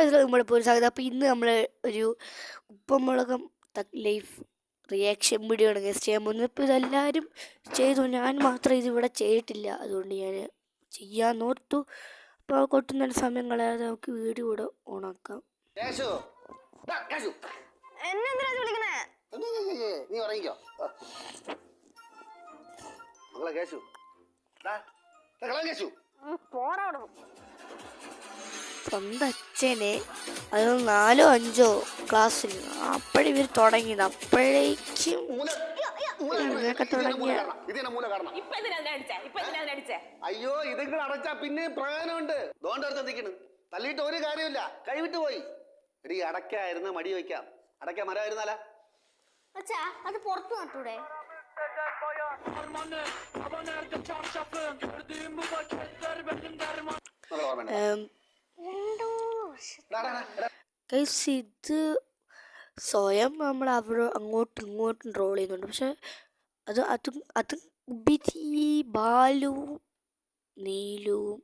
വയസ്സിൽ നമ്മുടെ സാധ്യത. അപ്പോൾ ഇന്ന് നമ്മൾ ഒരു ഉപ്പമുളകം ലൈഫ് റിയാക്ഷൻ വീഡിയോ ആണ് ഗസ്റ്റ് ചെയ്യാൻ പോകുന്നത്. ഇപ്പോൾ ഇതെല്ലാവരും ചെയ്തു. ഞാൻ മാത്രം ഇതിവിടെ ചെയ്തിട്ടില്ല. അതുകൊണ്ട് ഞാൻ ചെയ്യാൻ ഓർത്തു അപ്പോൾ കൊട്ടുന്ന സമയം കളയാതെ നമുക്ക് വീഡിയോ കൂടെ ഓണാക്കാം. നീ, ഉറങ്ങിക്കോ. കേശു. കേശു. പോരാടും സ്വന്തം അച്ഛനെ അത് നാലോ അഞ്ചോ ക്ലാസ്സിൽ. അപ്പോഴും ഇവർ തുടങ്ങിയത്. അപ്പോഴേക്കും മൂല മൂല ഇങ്ങനെയൊക്കെ ഇത് തന്നെ മൂല തുടങ്ങിയ- കാരണം. മൂല കാരണം ഇപ്പൊ എന്തിനാ അതിനെ അടിച്ചേ? ഇപ്പൊ അടിച്ചേ? അയ്യോ ഇതുങ്ങൾ അടച്ചാ പിന്നെ പ്രയോജനമുണ്ട്. ദോണ്ടെടുത്ത് നിൽക്കണ് തള്ളിയിട്ട് ഒരു കാര്യമില്ല കഴിവിട്ട് പോയി. എടി അടക്കായിരുന്ന മടി വയ്ക്കാം. അടക്ക മരമായിരുന്നാലാ അച്ഛാ അത് പുറത്തു നട്ടൂടെ? നല്ല ഗൈസ് ഇത് സ്വയം നമ്മൾ അവിടെ അങ്ങോട്ടും ഇങ്ങോട്ടും റോൾ ചെയ്യുന്നുണ്ട്. പക്ഷെ അത് അതും അത് ബിജി ബാലുവും നീലുവും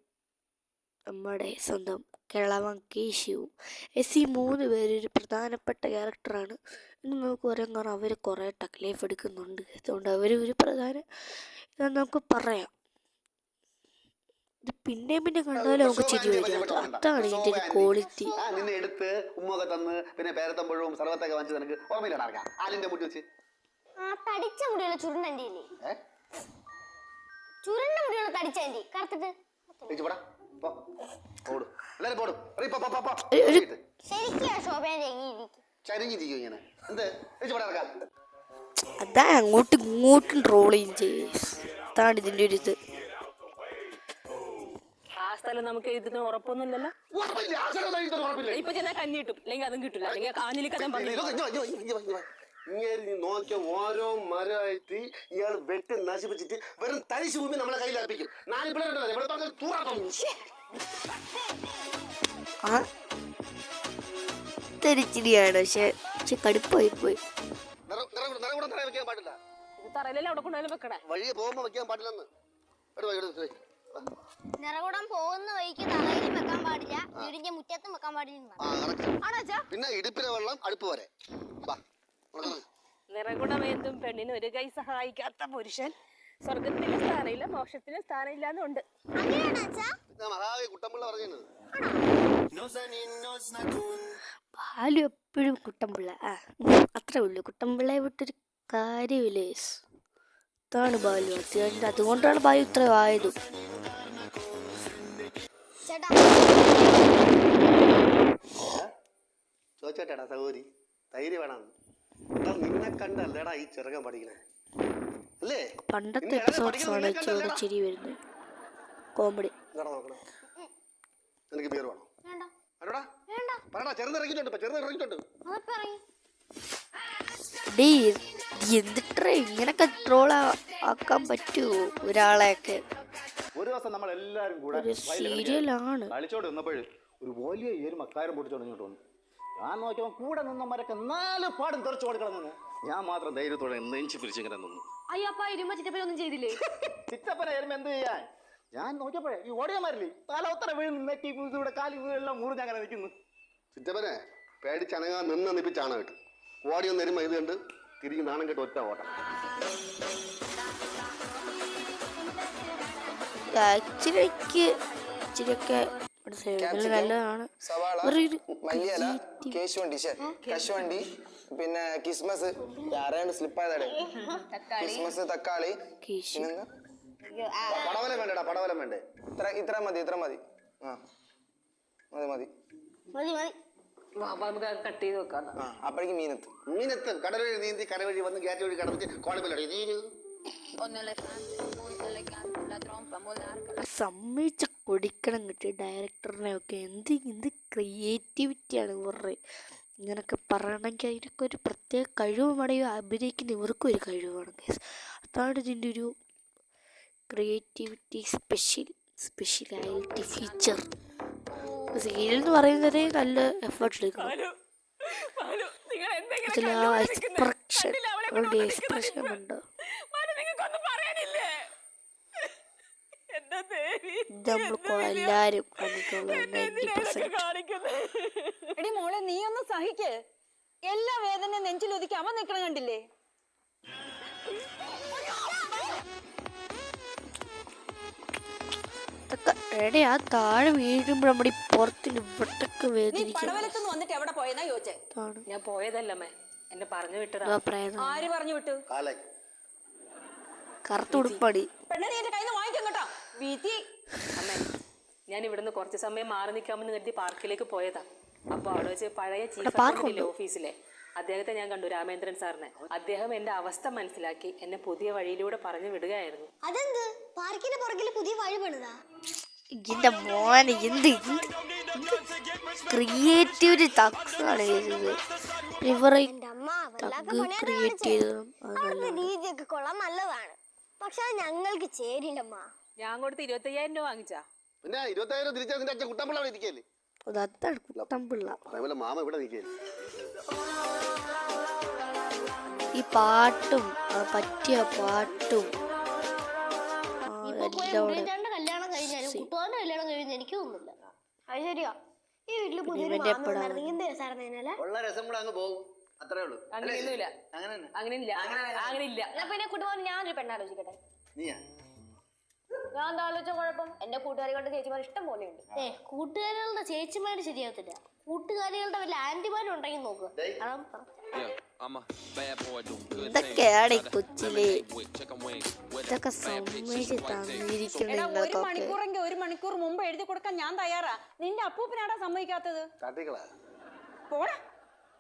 നമ്മുടെ സ്വന്തം കിളവൻ കേശുവും എസ് ഈ മൂന്ന് പേര് ഒരു പ്രധാനപ്പെട്ട ക്യാരക്ടറാണ് ഇന്ന് നമുക്ക് പറയാൻ കാരണം അവർ കുറേ ടക്ലൈഫ് ലൈഫ് എടുക്കുന്നുണ്ട്. അതുകൊണ്ട് അവർ ഒരു പ്രധാന നമുക്ക് പറയാം. ഇത് പിന്നെയും പിന്നെ കണ്ടാലും നമുക്ക് ചിരി വരുന്നത് അതാണ് ഇതിന്റെ ഒരു ക്വാളിറ്റി നിന്നെ എടുത്ത് ഉമ്മൊക്കെ തന്ന് പിന്നെ പേരത്തമ്പഴവും സർവത്തൊക്കെ വാങ്ങിച്ച് നിനക്ക് ഓർമ്മയിലാണ് ആലിന്റെ മുട്ടി വെച്ച്. ആ തടിച്ച മുടിയുള്ള ചുരുണ്ട ഇല്ലേ ചുരുണ്ട മുടിയുള്ള തടിച്ച എന്റെ കറുത്തിട്ട്. അതാ അങ്ങോട്ടും ഇങ്ങോട്ടും ട്രോൾ ചെയ്യും. അതാണ് ഇതിന്റെ ഒരു ഇത്. സ്ഥലം നമുക്ക് ഇതിന് ഉറപ്പൊന്നുമില്ലല്ലോ. ഉറപ്പില്ല, ആ ഉറപ്പില്ല. ഇപ്പൊ ഞാൻ കഞ്ഞി കിട്ടും. അല്ലെങ്കിൽ അതും കിട്ടില്ല അല്ലെങ്കിൽ കാഞ്ഞിലി കഥം പറഞ്ഞു നോക്കിയ ഓരോ മരമായിട്ട് ഇയാൾ വെട്ടി നശിപ്പിച്ചിട്ട് വെറും തരിശു ഭൂമി നമ്മളെ കയ്യിൽ അർപ്പിക്കും. നാല് പിള്ളേരുണ്ടല്ലോ ഇവിടെ പറഞ്ഞ തൂറാപ്പം ആ? തെരിച്ചിരിയാണ് പക്ഷെ പക്ഷെ കടുപ്പായി പോയി. നിറ വെക്കാൻ പാടില്ല. ഇത് തറയിലല്ലേ അവിടെ കൊണ്ടുപോയാലും വെക്കണേ? വഴിയെ പോകുമ്പോ വെക്കാൻ പാടില്ലെന്ന്. എടുത്ത് എടുത്ത്. നിറകൂടം പോകുന്ന വഴിക്ക് തറയിലും വെക്കാൻ പാടില്ല വീടിന്റെ മുറ്റത്തും വെക്കാൻ പാടില്ല. ആണോ അച്ഛാ? പിന്നെ ഇടുപ്പിലെ വെള്ളം അടുപ്പ് വരെ. നിറകുടമേന്തും പെണ്ണിന് ഒരു കൈ സഹായിക്കാത്ത പുരുഷൻ. സ്വർഗത്തിലും സ്ഥാനമില്ല മോക്ഷത്തിലും സ്ഥാനമില്ല എന്നുണ്ട് പാലും എപ്പോഴും കുട്ടമ്പിള്ള. ആ അത്രേ ഉള്ളൂ. കുട്ടമ്പിള്ളയെ വിട്ടൊരു കാര്യമില്ല. അതാണ് ബാലു. അത്യാവശ്യം അതുകൊണ്ടാണ് ബാലു ഇത്ര ആയതും. ചേട്ടാ. ചോദിച്ചേട്ടാ സഹോദരി. തൈര് വേണം. നിന്നെ കണ്ടല്ലേടാ ഈ ചെറുക്കൻ പഠിക്കണേ. അല്ലേ? പണ്ടത്തെ ഇന്ന് ഞാൻ എപ്പിസോഡ്സ് ആണ് നിന്നെ ഇച്ചിരി ചിരി വരുന്നത്. കോമഡി. എനിക്ക് ബിയർ വേണോ? വേണ്ട. അല്ലടാ വേണ്ട. പറടാ ചെറുതിറങ്ങിയിട്ടുണ്ട് ഇപ്പൊ ചെറുതിറങ്ങിയിട്ടുണ്ട്. അതിപ്പോ ഇറങ്ങി ഡേ എന്തിട്രേ ഇങ്ങനെ കൺട്രോൾ ആക്കാൻ പറ്റുമോ ഒരാളെയൊക്കെ. ഒരു ദിവസം നമ്മൾ എല്ലാവരും കൂടെ ഒരു സീരിയലാണ് കളിച്ചോണ്ട് നിന്നപ്പോഴും ഒരു വലിയ എരുമ കയറും പൊട്ടിച്ചോണ്ട് ഇങ്ങോട്ട് വന്നു. ഞാൻ നോക്കിയപ്പോൾ കൂടെ നിന്നവരൊക്കെ നാല് പാടും തെറിച്ചു കൊടുക്കണം നിന്ന് ഞാൻ മാത്രം ധൈര്യത്തോടെ നെഞ്ചു പിരിച്ചിങ്ങനെ നിന്നു. അയ്യപ്പ ഇരുമ ചിറ്റപ്പനൊന്നും ചെയ്തില്ലേ? ചിറ്റപ്പന എരുമ എന്ത് ചെയ്യാൻ? ഞാൻ നോക്കിയപ്പോഴേ ഈ ഓടിയമാരില്ലേ തല ഒത്തര വീണ് നെറ്റി ഇവിടെ കാലി വീടെല്ലാം മുറിഞ്ഞ് അങ്ങനെ നിൽക്കുന്നു. ചിറ്റപ്പനെ പേടിച്ചണങ്ങാൻ നിന്ന് നിപ്പിച്ചാണ് കേട്ടു. ഓടിയൊന്നും എരുമ ഇത് കണ്ട് തിരിഞ്ഞ് നാണം കേട്ട് ഒറ്റ ഓട്ടം ആക്ച്വലി എനിക്ക് ഇച്ചിരിയൊക്കെ നല്ലതാണ്. കേശുവണ്ടി പിന്നെ കിസ്മസ് സ്ലിപ്പ് ആയതാടേ? കിസ്മസ് തക്കാളി. പടവലം വേണ്ടടാ പടവലം വേണ്ടേ ഇത്ര ഇത്ര മതി ഇത്ര മതി. ആ മതി മതി. മതി മതി. നമുക്ക് കട്ട് ചെയ്ത് വെക്കാം ആ അപ്പോഴേക്ക് മീനെത്തും. മീനത്ത് കടൽ നീന്തി കര വഴി വന്ന് ഗ്യാറ്റ് വഴി കടന്നിട്ട് കോളപ്പില്ലടി നീര് സമ്മതിച്ച കൊടിക്കണം കിട്ടി ഡയറക്ടറിനെ ഒക്കെ എന്ത് എന്ത് ക്രിയേറ്റിവിറ്റിയാണ് ഇവരുടെ. ഇങ്ങനൊക്കെ പറയണമെങ്കിൽ അതിനൊക്കെ ഒരു പ്രത്യേക കഴിവ് വേണമെങ്കിൽ അഭിനയിക്കുന്ന ഇവർക്കും ഒരു കഴിവാണ് ഗൈസ് അതാണ് ഇതിന്റെ ഒരു creativity special speciality feature serial എന്ന് പറയുന്നത് നല്ല എഫേർട്ട് എടുക്കണം. നിങ്ങൾ അതിൽ ആ എക്സ്പ്രഷൻ ഉണ്ട്. നിങ്ങൾക്കൊന്നും പറയാനില്ലേ? എന്താ ദേവി ഇത് നമ്മൾ എല്ലാവരും കണ്ടിട്ടുള്ള നയന്റി പെർസെന്റ് കാണിക്കുന്നത് സഹിക്ക്. എല്ലാ വേദനയും നെഞ്ചിലൊതുക്കി അവൻ നിക്കണം കണ്ടില്ലേ? ഇതൊക്കെ എടേ ആ താഴെ വീഴുമ്പോൾ നമ്മുടെ ഈ പുറത്തിന് ഇവിടൊക്കെ വേദനിക്കും പടവലത്തുനിന്ന് വന്നിട്ട് എവിടെ പോയെന്നാ ചോദിച്ചേ? ഞാൻ പോയതല്ലമ്മേ എന്നെ പറഞ്ഞു വിട്ടതാ. ആര് പറഞ്ഞു വിട്ടു? കറുത്ത ഉടുപ്പടി. പെണ്ണടി എന്റെ കയ്യിൽ നിന്ന് വാങ്ങിക്കും കേട്ടോ വീതി. അമ്മേ ഞാൻ ഇവിടുന്ന് കുറച്ച് സമയം മാറി നിൽക്കാമെന്ന് കരുതി പാർക്കിലേക്ക് പോയതാ. അപ്പൊ അവിടെ വെച്ച് പഴയ ചീഫ് ഓഫീസിലെ? അദ്ദേഹത്തെ ഞാൻ കണ്ടു രാമേന്ദ്രൻ സാറിനെ. അദ്ദേഹം എന്റെ അവസ്ഥ മനസ്സിലാക്കി എന്നെ പുതിയ വഴിയിലൂടെ പറഞ്ഞു വിടുകയായിരുന്നു. അതെന്ത്? പാർക്കിന്റെ പുറകിൽ പുതിയ വഴി പണിതാ? ഇതിന്റെ മോനെ എന്ത് ക്രിയേറ്റീവ് ചെയ്തത്. എന്റെ അമ്മ വല്ലാത്ത തഗ് പണിയാണ് ക്രിയേറ്റ്. ചെയ്തതും. രീതിയൊക്കെ കൊള്ളാൻ നല്ലതാണ്. പക്ഷെ അത് ഞങ്ങൾക്ക് ചേരില്ലമ്മ ഞാൻ കൊടുത്ത് ഇരുപത്തയ്യായിരം രൂപ വാങ്ങിച്ചാ? പിന്നെ ഇരുപത്തയ്യായിരം തിരിച്ചാൽ നിന്റെ അച്ഛൻ കുട്ടമ്പിള്ള അവിടെ ഇരിക്കല്ലേ? അത് അതാണ് കുട്ടമ്പിള്ള അതേപോലെ മാമ ഇവിടെ നിൽക്കല്ലേ ഈ പാട്ടും ആ പറ്റിയ പാട്ടും ആ, എല്ലാം കൂടെ കല്യാണം കഴിഞ്ഞാലും കുട്ടുവാന്റെ കല്യാണം കഴിഞ്ഞ എനിക്ക് തോന്നുന്നില്ല. അത് ശരിയാ. ഈ വീട്ടിൽ പുതിയൊരു ഇവന്റെ മാമ എപ്പഴാ വന്നായിരുന്നെങ്കിൽ എന്ത് രസമായിരുന്നേനല്ലേ ഉള്ള രസം കൂടെ അങ്ങ് പോകും. അത്രേ ഉള്ളൂ. അങ്ങനെയൊന്നുമില്ല. അങ്ങനെ തന്നെ. അങ്ങനെയില്ല. അങ്ങനെയില്ല. എന്നാ പിന്നെ കുട്ടുവാൻ ഞാനൊരു പെണ്ണാലോചിക്കട്ടെ നീയാ? ഞാൻ എന്താ ആലോചിച്ച കുഴപ്പം എന്റെ കൂട്ടുകാരികളുടെ ചേച്ചിമാർ ഇഷ്ടം പോലെ ഉണ്ട് ഏ കൂട്ടുകാരികളുടെ ചേച്ചിമാര് ശരിയാവത്തില്ല. കൂട്ടുകാരികളുടെ വല്ല ആന്റിമാരും ഉണ്ടെങ്കിൽ അതാ ഇതൊക്കെയാണ് ഈ. കൊച്ചിലെ. ഇതൊക്കെ സമ്മതിച്ച് എടാ ഒരു നിങ്ങൾക്കൊക്കെ മണിക്കൂറെങ്കിൽ ഒരു മണിക്കൂർ മുമ്പ് എഴുതി കൊടുക്കാൻ ഞാൻ തയ്യാറാ. നിന്റെ അപ്പൂപ്പനാടാ സമ്മതിക്കാത്തത്? കാട്ടിക്കളാ പോടാ.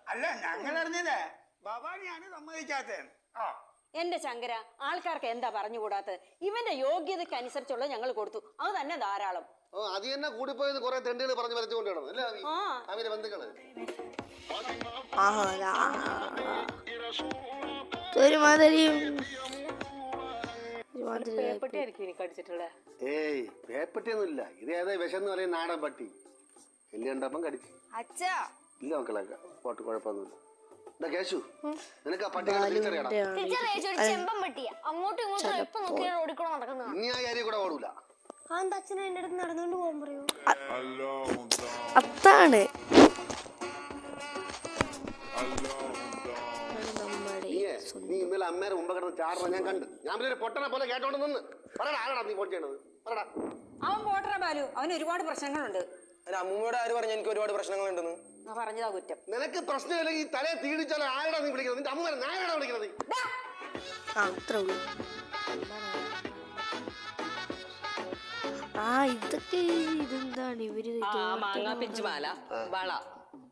അല്ല ഞങ്ങൾ അറിഞ്ഞില്ലേ ഭവാനിയാണ് സമ്മതിക്കാത്തത്. ആ. എന്റെ ശങ്കര ആൾക്കാർക്ക് എന്താ പറഞ്ഞുകൂടാത്തത്? ഇവന്റെ യോഗ്യതയ്ക്ക് അനുസരിച്ചുള്ള ഞങ്ങൾ കൊടുത്തു. അത് തന്നെ ധാരാളം. ഓ അത് തന്നെ കൂടിപ്പോയെന്ന് കുറെ തെണ്ടുകൾ പറഞ്ഞു വരച്ചുകൊണ്ട് കിടന്നു അല്ലേ അവർ? ആ. അവരെ ബന്ധുക്കൾ. ആ ആ, ഒരുമാതിരി. ഒരുമാതിരി പേപ്പട്ടിയായിരിക്കും എനിക്ക് അടിച്ചിട്ടുള്ളത് ഏയ് പേപ്പട്ടിയൊന്നുമില്ല. ഇത് ഏതാ വിഷം പറയുന്ന പറയും നാടൻ പട്ടി. എല്ലി കണ്ടപ്പം കടിച്ചു. അച്ഛാ. ഇല്ല മക്കളെ പോട്ട് കുഴപ്പമൊന്നുമില്ല. കേശു നിനക്ക് ആ പട്ടികളെ തിരിച്ചറിയണം. ടീച്ചർ ഒരു ചെമ്പൻ പെട്ടിയാ. അങ്ങോട്ടും ഇങ്ങോട്ടും എപ്പോ നോക്കിയാലും ഓടിക്കൂടെ നടക്കുന്നതാണ് ഇനി ആ കാര്യം കൂടെ ഓടൂല. അച്ഛനെ എന്റെ അടുത്ത് നടന്നുകൊണ്ട് പോകാൻ പറയൂ അതാണ്. നീ ഇന്നലെ അമ്മേരെ മുമ്പ് കിടന്ന് ചാടണം ഞാൻ കണ്ടു. ഞാൻ പിന്നെ ഒരു പൊട്ടനെ പോലെ കേട്ടോണ്ട് നിന്ന്. പറയടാ ആരാടാ നീ ഫോൺ ചെയ്യണത്? പറയടാ. അവൻ പോട്ടറ ബാലു. അവന് ഒരുപാട് പ്രശ്നങ്ങളുണ്ട്. അല്ല അമ്മൂമ്മയോട് ആര് പറഞ്ഞു എനിക്ക് ഒരുപാട് പ്രശ്നങ്ങളുണ്ടെന്ന്. പറഞ്ഞതാ കുറ്റം. നിനക്ക് പ്രശ്നമില്ലെങ്കിൽ ഈ തലയെ തീടിച്ചാൽ ആരാടാ നീ വിളിക്കുന്നത്? നിന്റെ അമ്മ നായരാടാ വിളിക്കുന്നത് ആ അത്രേ ഉള്ളൂ. ആ ഇതൊക്കെ ഇതെന്താണ്? ഇവർ ആ മാങ്ങാ പിഞ്ച് മാല വള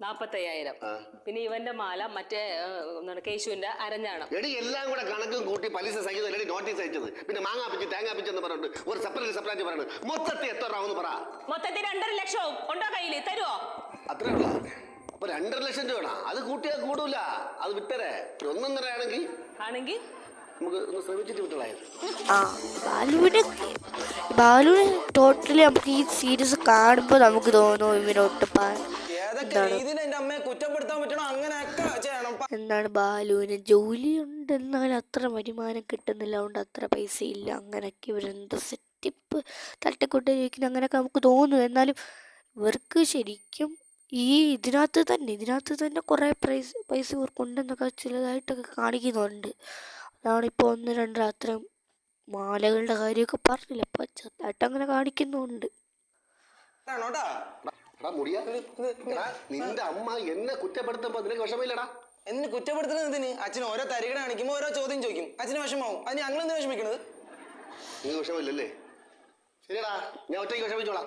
നാപ്പത്തയ്യായിരം. പിന്നെ ഇവന്റെ മാല മറ്റേ എന്താണ് കേശുവിന്റെ അരഞ്ഞാണം. എടി എല്ലാം കൂടെ കണക്കും കൂട്ടി പലിശ സഹിതം എടി നോട്ടീസ് അയച്ചത്. പിന്നെ മാങ്ങാപ്പിച്ച് തേങ്ങാപ്പിച്ച് എന്ന് പറഞ്ഞിട്ട് ഒരു സെപ്പറേറ്റ് സെപ്പറേറ്റ് പറയുന്നത് മൊത്തത്തിൽ എത്ര രൂപ പറ? മൊത്തത്തിൽ രണ്ടര ലക്ഷവും ഉണ്ടോ കയ്യിൽ? തരുവോ? അത്രേ ഉള്ള അപ്പൊ രണ്ടര ലക്ഷം രൂപ അത് കൂട്ടിയാൽ കൂടൂല. അത് വിട്ടരേ. ഒരു ഒന്നൊന്നര ആണെങ്കിൽ? ആണെങ്കിൽ നമുക്ക് ഒന്ന് ശ്രമിച്ചിട്ട് വിട്ടളായത് ആ ബാലുവിനെ ബാലുവിനെ ടോട്ടലി നമുക്ക് ഈ സീരീസ് കാണുമ്പോൾ നമുക്ക് തോന്നും ഇവനൊട്ട് എന്താണ്? ബാലുവിന് ജോലി ഉണ്ടെന്നാൽ അത്ര വരുമാനം കിട്ടുന്നില്ല. അതുകൊണ്ട് അത്ര പൈസ ഇല്ല അങ്ങനെയൊക്കെ ഇവരെന്ത് സെറ്റിപ്പ് തട്ടിക്കൊണ്ട് ചോദിക്കുന്നത് അങ്ങനെയൊക്കെ നമുക്ക് തോന്നും. എന്നാലും ഇവർക്ക് ശരിക്കും ഈ ഇതിനകത്ത് തന്നെ ഇതിനകത്ത് തന്നെ കുറേ പ്രൈസ് പൈസ ഇവർക്കുണ്ടെന്നൊക്കെ ചിലതായിട്ടൊക്കെ കാണിക്കുന്നുണ്ട്. അതാണ് ഇപ്പോൾ ഒന്ന് രണ്ട് അത്രയും മാലകളുടെ കാര്യമൊക്കെ പറഞ്ഞില്ല? അപ്പം ചെറുതായിട്ട് അങ്ങനെ കാണിക്കുന്നുണ്ട്. നിന്റെ അമ്മ എന്നെ കുറ്റപ്പെടുത്തുമ്പോ നിനക്ക് വിഷമില്ലടാ എന്നെ കുറ്റപ്പെടുത്തുന്നത് എന്തിന്? അച്ഛൻ ഓരോ തരികട കാണിക്കുമ്പോ ഓരോ ചോദ്യം ചോദിക്കും. അച്ഛന് വിഷമാവും. അതിന് ഞങ്ങൾ എന്ത് വിഷമിക്കണത്? നിനക്ക് വിഷമില്ലല്ലേ ശരിയടാ ഞാൻ ഒറ്റയ്ക്ക് വിഷമിച്ചോളാം.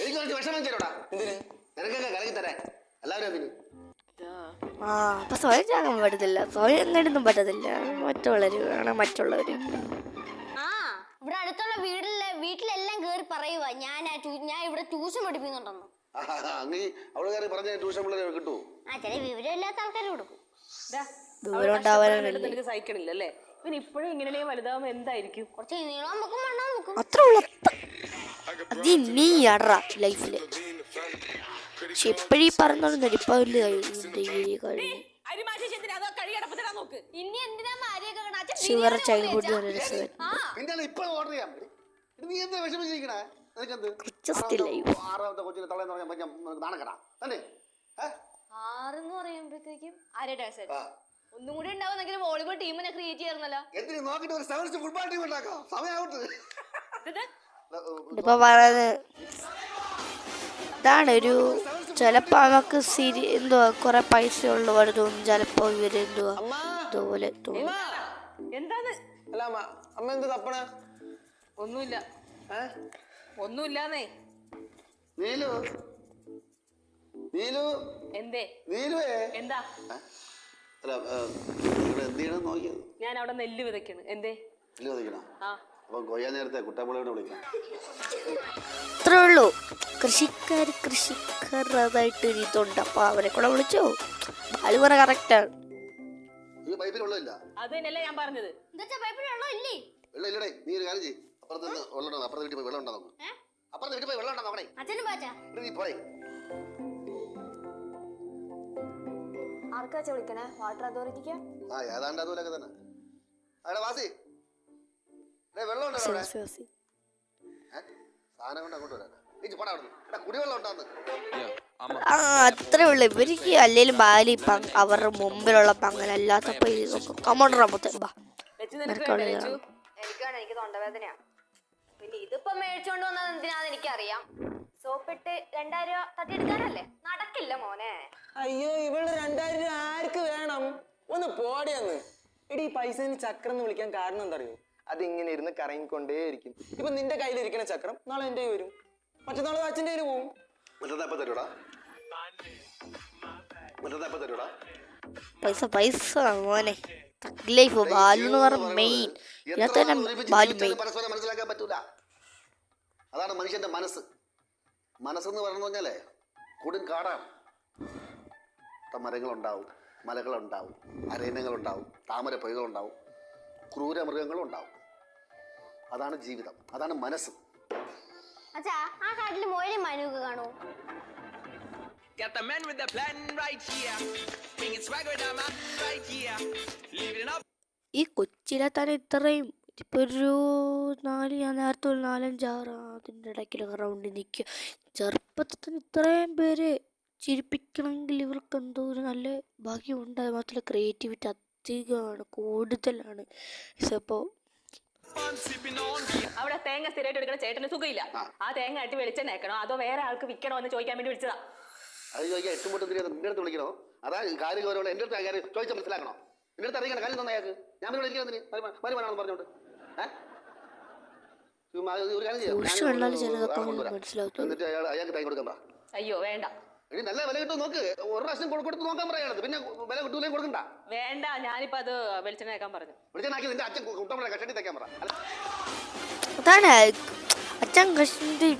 എനിക്ക് വിഷമം ചേരോടാ എന്തിന്? നിനക്കൊക്കെ കലക്കി തരാൻ. എല്ലാവരും അതിന്. ആ അപ്പൊ സ്വയം ചാകാൻ പറ്റത്തില്ല സ്വയം എങ്ങനെയൊന്നും പറ്റത്തില്ല മറ്റുള്ളവർ വേണം മറ്റുള്ളവർ ആ ഇവിടെ അടുത്തുള്ള വീട്ടിലെ വീട്ടിലെല്ലാം കേറി പറയുക ഞാൻ ആ ട്യൂ- ഞാൻ ഇവിടെ ട്യൂഷൻ പഠിപ്പിക്കുന്നുണ്ടെന്ന്. അങ്ങ് അവൾ കയറി പറഞ്ഞ ട്യൂഷൻ പിള്ളേരെ കിട്ടുമോ ആ ചില വിവരമില്ലാത്ത ആൾക്കാർ കൊടുക്കും. ദാ, ദൂരം നിനക്ക് സഹിക്കണില്ല അല്ലേ? ഇവൻ ഇപ്പോഴും ഇങ്ങനെ വലുതാവുമ്പോ എന്തായിരിക്കും? കുറച്ച് നീളം വെക്കും വണ്ണം വെക്കും അത്ര ഉള്ള. നീ അടറ ലൈഫിൽ പക്ഷെ എപ്പോഴീ പറഞ്ഞോണ്ട് ഇപ്പൊ വലിയ ഡിഗ്രി കഴിഞ്ഞു ബിരിയാണി ചൈൽഡ്ഹുഡ് വെച്ചാ? വരെ രസമായിരുന്നു ആ. പിന്നെ ഇപ്പൊ ഓർഡർ ചെയ്യാം ഇത് നീ എന്താ വിഷമിച്ചിരിക്കണേ? നിനക്കെന്ത്? Just ആറാമത്തെ- life. ആറാമത്തെ കൊച്ചിനെ തള്ളേന്ന് പറഞ്ഞാൽ നാണക്കടാ. തന്നെ ഏ? ആറെന്ന് പറയുമ്പോഴത്തേക്കും ആരെ ഡാൻസ് ആ. ഒന്നും കൂടി ഉണ്ടാവുന്നെങ്കിൽ വോളിബോൾ ടീമിനെ ക്രിയേറ്റ് ചെയ്യാറുന്നല്ലോ എന്തിനു നോക്കിട്ട് ഒരു സെവൻസ് ഫുട്ബോൾ ടീം ഉണ്ടാക്കാം? സമയമാവട്ടെ. ഇപ്പൊ പറയുന്നത് ഇതാണ് ഒരു ചിലപ്പോ നമുക്ക് സിരി എന്തുവാ കുറെ പൈസ ഉള്ളവർ തോന്നും ചിലപ്പോ ഇവർ എന്തുവാ ഇതുപോലെ തോന്നും. അല്ല അമ്മ അമ്മ എന്ത് തപ്പണ? ഒന്നുമില്ല. ഒന്നുമില്ലാന്നേ. നീലു? നീലു? എന്തേ? നീലുവേ? എന്താ? അല്ല ആ, ഇവിടെ എന്ത് ചെയ്യണം നോക്കിയത് ഞാൻ അവിടെ നെല്ല് വിതയ്ക്കണ്. എന്തേ? ഇല്ല വിതയ്ക്കണോ? ആ. അപ്പം കൊയ്യാൻ നേരത്തെ കുട്ടമ്പളയോട് വിളിക്കാം. അത്രേ ഉള്ളൂ. കൃഷിക്കാർ കൃഷിക്കാരതായിട്ട് ഒരു ഇതുണ്ട്. അവരെ കൂടെ വിളിച്ചോ? അത് പറ കറക്റ്റാണ് ഈ പൈപ്പിൽ വെള്ളമില്ല. അത് തന്നെയല്ലേ ഞാൻ പറഞ്ഞത്. എന്താ പൈപ്പിൽ വെള്ളം ഇല്ലേ? വെള്ളം ഇല്ലടേ നീ ഒരു കാര്യം ചെയ്യ്. അപ്പുറത്ത് നിന്ന് വെള്ളം ഉണ്ടോ അപ്പുറത്ത് വീട്ടിൽ പോയി വെള്ളം ഉണ്ടോ നോക്ക്. അപ്പുറത്തെ വീട്ടിൽ പോയി വെള്ളം ഉണ്ടോ നോക്കണേ. അച്ഛനും പാച്ചാ ഇവിടെ നീ പോയി ആർക്കാ വിളിക്കണേ? വാട്ടർ അതോറിറ്റിക്ക് ആ ഏതാണ്ട് അതുപോലൊക്കെ തന്നെ. അവിടെ വാസി അത്രേ ഉള്ളു. ഇവർക്ക് അല്ലെങ്കിലും ബാലി അവരുടെ മുമ്പിലുള്ള പങ്ക് അല്ലാത്തപ്പോ ഇത് നോക്കും. കമോണ്ടർ. എനിക്കാണ് എനിക്ക് തൊണ്ടവേദനയാ. പിന്നെ ഇതിപ്പോ മേടിച്ചോണ്ട് വന്നത് എന്തിനാന്ന് എനിക്കറിയാം. സോപ്പിട്ട് രണ്ടായിരം രൂപ തട്ടിയെടുക്കാനല്ലേ? നടക്കില്ല മോനെ. അയ്യോ ഇവളുടെ രണ്ടായിരം രൂപ ആർക്ക് വേണം? ഒന്ന് പോടിയെന്ന് എടി ഈ പൈസന് ചക്രം എന്ന് വിളിക്കാൻ കാരണം എന്താ അറിയോ അതിങ്ങനെ ഇരുന്ന് കറങ്ങിക്കൊണ്ടേയിരിക്കും. ഇപ്പൊ നിന്റെ കയ്യിലിരിക്കുന്ന ചക്രം നാളെ എന്റെ കയ്യിൽ വരും. മറ്റന്നാൾ അച്ഛന്റെ കയ്യിൽ പോവും. മറ്റന്നാ എപ്പോ തരൂടാ? മറ്റന്നാ എപ്പോ തരൂടാ? പൈസ പൈസ മോനെ. ലൈഫ് ബാലു എന്ന് പറഞ്ഞ മെയിൻ ഇതിനകത്ത് തന്നെ ബാലു മെയിൻ പരസ്പരം മനസ്സിലാക്കാൻ പറ്റൂല. അതാണ് മനുഷ്യന്റെ മനസ്സ്. മനസ്സെന്ന് പറഞ്ഞു കഴിഞ്ഞാലേ കൊടും കാടാണ്. മരങ്ങളുണ്ടാവും മലകളുണ്ടാവും അരണ്യങ്ങളുണ്ടാവും താമര പൊയ്കളുണ്ടാവും ക്രൂര മൃഗങ്ങളും ഉണ്ടാവും അതാണ് ജീവിതം അതാണ് മനസ്സ് അച്ഛാ ആ കാട്ടിൽ മോയിലും മനുവൊക്കെ കാണൂ Got the man with the plan right here. Bringing swag with the right here. Living up. ഈ കൊച്ചിയിലെ തന്നെ ഇത്രയും ഒരു നാല് ഞാൻ നേരത്തെ ഒരു നാലഞ്ചാറ് അതിന്റെ ഇടയ്ക്കിലൊക്കെ റൗണ്ട് നിൽക്കുക ചെറുപ്പത്തിൽ തന്നെ ഇത്രയും പേര് ചിരിപ്പിക്കണമെങ്കിൽ ഇവർക്ക് എന്തോ ഒരു നല്ല ഭാഗ്യമുണ്ട് അതുമാത്രമല്ല ക്രിയേറ്റിവിറ്റി അധികമാണ് കൂടുതലാണ്. ഇപ്പോൾ അവിടെ തേങ്ങ സ്ഥിരമായിട്ട് എടുക്കണ ചേട്ടന് സുഖമില്ല ആ. തേങ്ങ ആയിട്ട് വെളിച്ചെണ്ണ ആക്കണോ അതോ വേറെ ആൾക്ക് വിൽക്കണോ എന്ന് ചോദിക്കാൻ വേണ്ടി വിളിച്ചതാ. അത് ചോദിക്കാൻ എട്ടും പൊട്ടും തിരിയാതെ നിന്റെ അടുത്ത് വിളിക്കണോ? അതാ കാര്യം ഗൗരവം എന്റെ അടുത്ത് കാര്യം ചോദിച്ചാൽ മനസ്സിലാക്കണോ? എന്റെ അടുത്ത് അറിയിക്കണം കാര്യം തന്നെ അയാൾക്ക് ഞാൻ വിളിക്കുന്നതിന് മരി വേണമെന്ന് പറഞ്ഞോണ്ട്. ഒരു കാര്യം ചെയ്യാം. എന്നിട്ട് അയാൾ അയാൾക്ക് തൈ അയ്യോ വേണ്ട. ഇനി നല്ല വില കിട്ടും നോക്ക്. ഒരു പ്രാവശ്യം കൊടു- കൊടുത്ത് നോക്കാൻ പറയണത് പിന്നെ വില കിട്ടൂലേ കൊടുക്കണ്ട. വേണ്ട ഞാനിപ്പോ അത് വെളിച്ചെണ്ണ പറഞ്ഞു. വെളിച്ചെണ്ണാക്കി നിന്റെ അച്ഛൻ കുട്ടമ്പഴ കഷണ്ടി തയ്ക്കാൻ പറ. അതാണ് അച്ഛൻ കഷണ്ടി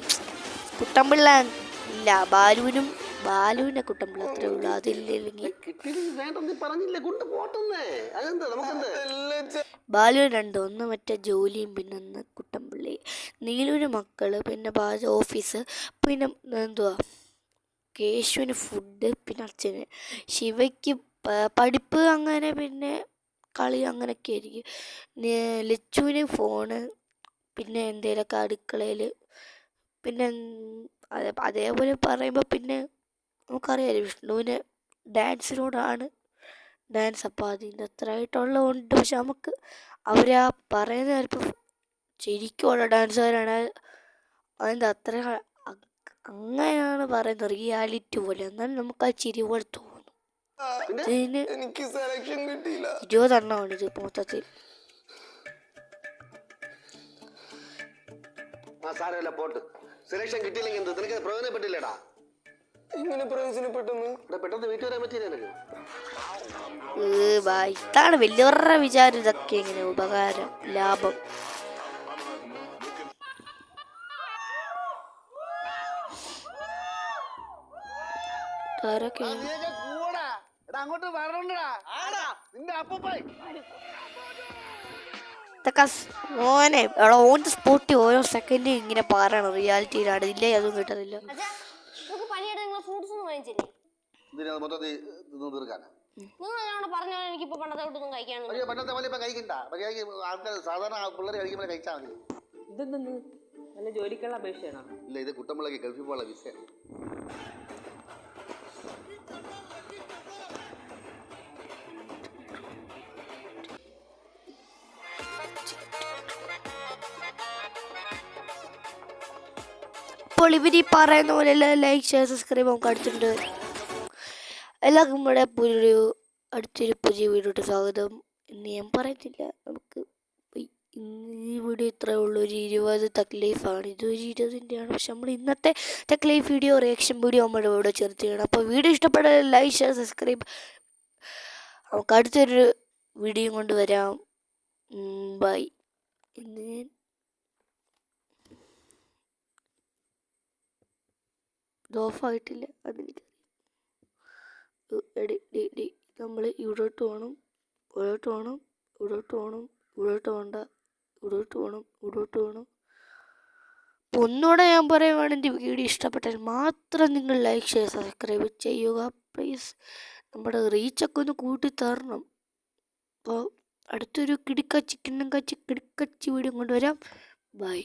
കുട്ടമ്പിള്ള ഇല്ല ബാലുവിനും ബാലുവിന്റെ കുട്ടമ്പിള്ള അത്രേ ഉള്ളൂ. അതില്ലെങ്കിൽ പറഞ്ഞില്ലേ? കൊണ്ട് പോട്ടെന്നേ. അതെന്താ? നമുക്കെന്ത്? ബാലു രണ്ട് ഒന്ന് മറ്റേ ജോലിയും പിന്നെ ഒന്ന് കുട്ടമ്പിള്ളി. നീലുവിന് മക്കൾ പിന്നെ ബാജ ഓഫീസ് പിന്നെ എന്തുവാ? കേശുവിന് ഫുഡ് പിന്നെ അച്ഛന്. ശിവയ്ക്ക് പഠിപ്പ് അങ്ങനെ പിന്നെ കളി അങ്ങനെയൊക്കെ ആയിരിക്കും. ലച്ചുവിന് ഫോണ് പിന്നെ എന്തേലൊക്കെ അടുക്കളയിൽ പിന്നെ അതേപോലെ പറയുമ്പോൾ പിന്നെ നമുക്കറിയാമല്ലോ വിഷ്ണുവിന് ഡാൻസിനോടാണ് ഡാൻസ് അപ്പോൾ അതിന്റെ അത്രയായിട്ടുള്ളതുകൊണ്ട് പക്ഷെ നമുക്ക് അവരാ പറയുന്ന ചിലപ്പോൾ ശരിക്കുമുള്ള ഡാൻസുകാരാണ് അതിന്റെ അത്ര അങ്ങനെയാണ് പറയുന്നത് റിയാലിറ്റി പോലെ. എന്നാലും നമുക്ക് ആ ചിരി പോലെ തോന്നും. ഇതിന് എനിക്ക് സെലക്ഷൻ കിട്ടിയില്ല. ഇരുപതെണ്ണമാണ് ഇത് മൊത്തത്തിൽ. സാരമില്ല പോട്ട്. സെലക്ഷൻ കിട്ടിയില്ലെങ്കിൽ എന്ത്? നിനക്ക് പ്രയോജനപ്പെട്ടില്ലേടാ ഇങ്ങനെ പ്രയോജനപ്പെട്ടെന്ന് ഇവിടെ പെട്ടെന്ന്? വീട്ടിൽ വരാൻ പറ്റിയില്ല നിനക്ക്? ഏ, ബാ, ഇതാണ് വലിയവരുടെ വിചാരം. ഇതൊക്കെ ഇങ്ങനെ ഉപകാരം ലാഭം. അങ്ങോട്ട് നിന്റെ അപ്പപ്പായി ഇതൊക്കെ സ് മോനെ എടാ ഓൺ സ്പോട്ടി ഓരോ സെക്കൻഡും ഇങ്ങനെ പാറാണ്. റിയാലിറ്റിയിലാണ് ഇല്ലേ? അതും കിട്ടത്തില്ല ഇതെന്തെന്ന്? നല്ല ജോലിക്കുള്ള അപേക്ഷയാണോ? ഇല്ല ഇത് കുട്ടമ്പളക്ക് ഗൾഫിൽ പോകാനുള്ള ഇത് അപ്പോൾ ഇവർ ഈ പറയുന്ന പോലെ എല്ലാ ലൈക്ക് ഷെയർ സബ്സ്ക്രൈബ് നമുക്ക് അടുത്തിട്ടുണ്ട് എല്ലാവർക്കും ഇവിടെ പുതിയൊരു അടുത്തൊരു പുതിയ വീഡിയോട്ട് സ്വാഗതം. എന്ന് ഞാൻ പറയത്തില്ല നമുക്ക് ഇന്ന് ഈ വീഡിയോ ഇത്രേ ഉള്ളൂ. ഒരു ഇരുപത് തക് ലൈഫാണ് ഇതൊരു ഇരുപതിന്റെയാണ് പക്ഷെ നമ്മൾ ഇന്നത്തെ Tak life video reaction video നമ്മുടെ ഇവിടെ ചേർത്ത് ചെയ്യണം അപ്പോൾ വീഡിയോ ഇഷ്ടപ്പെട്ടാൽ ലൈക്ക് ഷെയർ സബ്സ്ക്രൈബ് നമുക്ക് അടുത്തൊരു വീഡിയോ കൊണ്ട് വരാം. ബൈ ഇന്ന് ഇത് ഓഫായിട്ടില്ല അതെനിക്ക് എടി നമ്മൾ ഇവിടോട്ട് പോകണം ഇവിടോട്ട് പോകണം ഇവിടോട്ട് പോകണം ഇവിടോട്ട് പോകണ്ട ഇവിടോട്ട് പോകണം ഇവിടോട്ട് പോകണം അപ്പോൾ ഒന്നുകൂടെ ഞാൻ പറയുവാണെങ്കിൽ വീഡിയോ ഇഷ്ടപ്പെട്ടാൽ മാത്രം നിങ്ങൾ ലൈക്ക് ചെയ്യുക സബ്സ്ക്രൈബ് ചെയ്യുക. പ്ലീസ് നമ്മുടെ റീച്ചൊക്കെ ഒന്ന് കൂട്ടി തരണം. അപ്പോൾ അടുത്തൊരു കിടുക്കച്ചി കിണ്ണം കച്ചി കിടുക്കച്ചി വീഡിയോ കൊണ്ടുവരാം ബൈ